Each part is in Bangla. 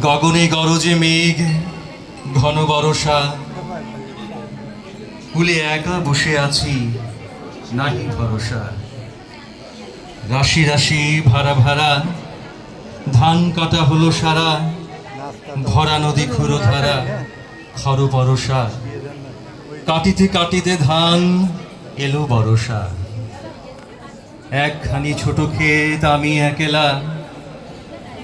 গগনে গরজে মেঘ, ঘন বরষা। কুলে একা বসে আছি, নাহি ভরসা। রাশি রাশি ভাড়া ভাড়া, ধান কাটা হলো সারা, ভরা নদী খুঁড়ো ধারা, খর বরসা কাটিতে কাটিতে ধান এলো বরসা। একখানি ছোট ক্ষেত আমি একেলা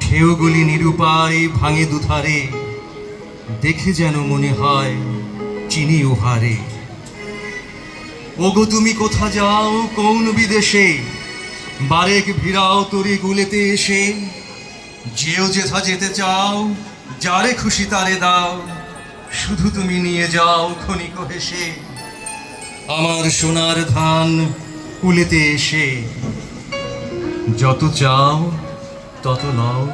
ঢেউগুলি নিরুপায় ভাঙে দুধারে। দেখে যেন মনে হয় চিনি ও হারে ওগো, তুমি কোথা যাও, কোন বিদেশে? বারেক ভিড়াও তরি গুলেতে এসে। যেও যেথা যেতে চাও, যারে খুশি তারে দাও। শুধু তুমি নিয়ে যাও ক্ষণিক হেসে। আমার সোনার ধান কুলেতে এসে। যত চাও তত লও,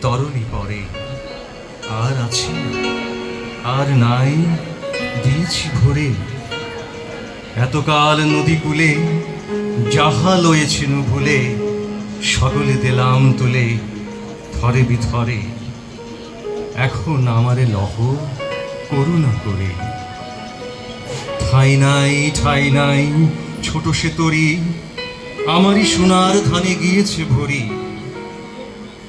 তরণী পরে। আর আছি, আর নাই, দিয়েছি ভরে। এতকাল নদী কূলে, যাহা লয়েছেন ভুলে, সকলে দিলাম তুলে, থরে বিথরে। এখন আমারে লহ, করুণা করে। ঠাই নাই ঠাই নাই, ছোট সে তরি, আমারই সোনার ধানে গিয়েছে ভরি।